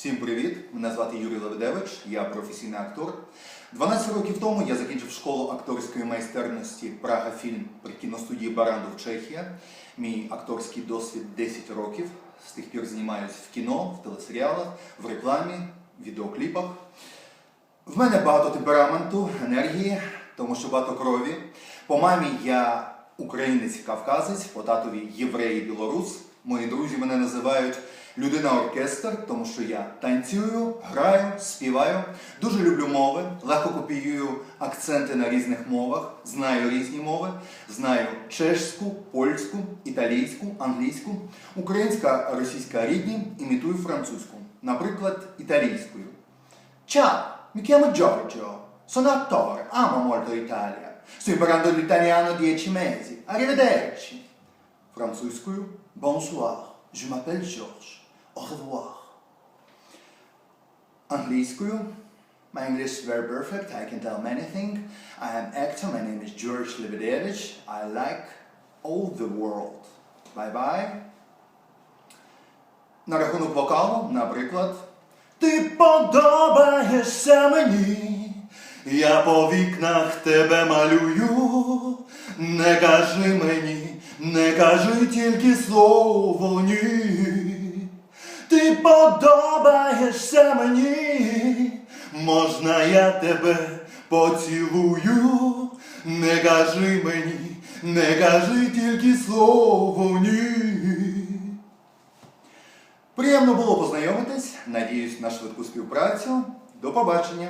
Всім привіт! Мене звати Юрій Леведевич, я професійний актор. 12 років тому я закінчив школу акторської майстерності Прага Фільм при кіностудії Барандов Чехія. Мій акторський досвід 10 років. З тих пір знімаюсь в кіно, в телесеріалах, в рекламі, відеокліпах. В мене багато темпераменту, енергії, тому що багато крові. По мамі я українець-кавказець, по татові єврей і білорус. Мої друзі мене називають людина-оркестр, тому що я танцюю, граю, співаю. Дуже люблю мови, легко копіюю акценти на різних мовах, знаю різні мови, знаю чешську, польську, італійську, англійську, українська, російська рідні, імітую французьку, наприклад, італійською. Mi chiamo Giorgio, sono attore, amo molto l'Italia. Sto imparando l'italiano 10 mesi. Arrivederci. Французькою Bonsoir, je m'appelle Georges. Au revoir. Англійською My English is very perfect, I can tell many things. I am actor, my name is George Lebedevich. I like all the world. Bye-bye. На рахунок вокалу, наприклад. Ти подобаєшся мені, я по вікнах тебе малюю. Не кажи мені, не кажи Тільки слово ні. Ти подобаєшся мені, можна я тебе поцілую. Не кажи мені, не кажи тільки слово ні. Приємно було познайомитись. Надіюсь на швидку співпрацю. До побачення!